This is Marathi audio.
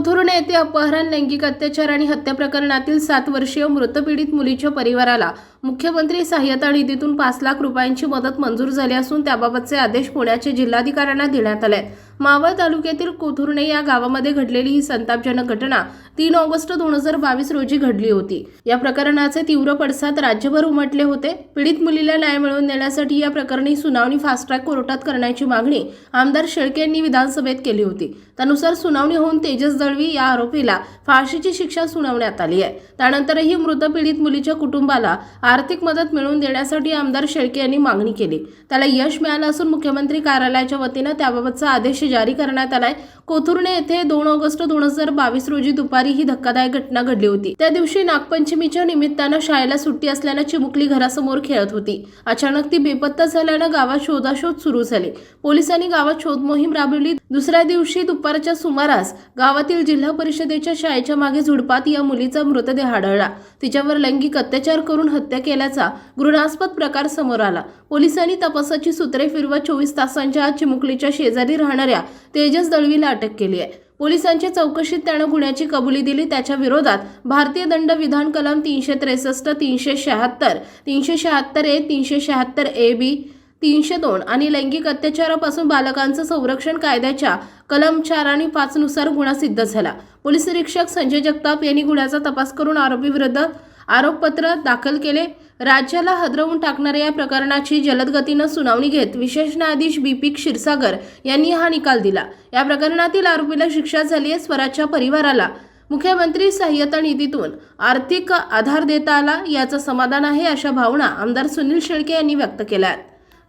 कोथरूड येथे अपहरण लैंगिक अत्याचार आणि हत्या प्रकरणातील सात वर्षीय मृतपीडित मुलीच्या परिवाराला मुख्यमंत्री सहाय्यता निधीतून पाच लाख रुपयांची मदत मंजूर झाली असून त्याबाबतचे आदेश पुण्याचे जिल्हाधिकाऱ्यांना देण्यात आले आहेत. मावळ तालुक्यातील कोथुर्णे या गावामध्ये घडलेली ही संतापजनक घटना तीन ऑगस्ट दोन हजार बावीस रोजी घडली होती. या प्रकरणाचे तीव्र पडसाद राज्यभर उमटले होते. पीडित मुलीला न्याय मिळवून देण्यासाठी या प्रकरणी सुनावणी फास्ट ट्रॅक कोर्टात करण्याची मागणी आमदार शेळके यांनी विधानसभेत केली होती. त्यानुसार सुनावणी होऊन तेजस दळवी या आरोपीला फाशीची शिक्षा सुनावण्यात आली आहे. त्यानंतरही मृत पीडित मुलीच्या कुटुंबाला आर्थिक मदत मिळवून देण्यासाठी आमदार शेळके यांनी मागणी केली. त्याला यश मिळालं असून मुख्यमंत्री कार्यालयाच्या वतीनं त्याबाबतचा आदेश जारी करण्यात आला आहे कोथुर्णे येथे दोन ऑगस्ट दोन हजार बावीस रोजी दुपारी ही धक्कादायक घटना घडली होती. त्या दिवशी नागपंचमीच्या निमित्तानं शाळेला सुट्टी असल्यानं चिमुकली घरासमोर खेळत होती. अचानक ती बेपत्ता झाल्यानं गावात शोधाशोध सुरू झाली. पोलिसांनी गावात शोध मोहीम राबवली. दुसऱ्या दिवशी दुपारच्या सुमारास गावातील जिल्हा परिषदेच्या शाळेच्या मागे झुडपात या मुलीचा मृतदेह आढळला. तिच्यावर लैंगिक अत्याचार करून हत्या केल्याचा घृणास्पद प्रकार समोर आला. पोलिसांनी तपासाची सूत्रे फिरवत चोवीस तासांच्या आत चिमुकलीच्या शेजारी राहणाऱ्या तेजस दळवीला अटक केली आहे. पोलिसांच्या चौकशीत त्यानं गुन्ह्याची कबुली दिली. त्याच्या विरोधात भारतीय दंड विधान कलम तीनशे त्रेसष्ट तीनशे शहात्तर तीनशे शहात्तर ए तीनशे शहात्तर ए बी तीनशे दोन आणि लैंगिक अत्याचारापासून बालकांचं संरक्षण कायद्याच्या कलम चार आणि पाच नुसार गुन्हा सिद्ध झाला. पोलीस निरीक्षक संजय जगताप यांनी गुन्ह्याचा तपास करून आरोपीविरुद्ध आरोपपत्र दाखल केले. राज्याला हदरवून टाकणाऱ्या या प्रकरणाची जलद गतीनं सुनावणी घेत विशेष न्यायाधीश बी पी क्षीरसागर यांनी हा निकाल दिला. या प्रकरणातील आरोपीला शिक्षा झाली आहे स्वराजच्या परिवाराला. मुख्यमंत्री सहाय्यता निधीतून आर्थिक आधार देता आला याचं समाधान आहे अशा भावना आमदार सुनील शेळके यांनी व्यक्त केल्या आहेत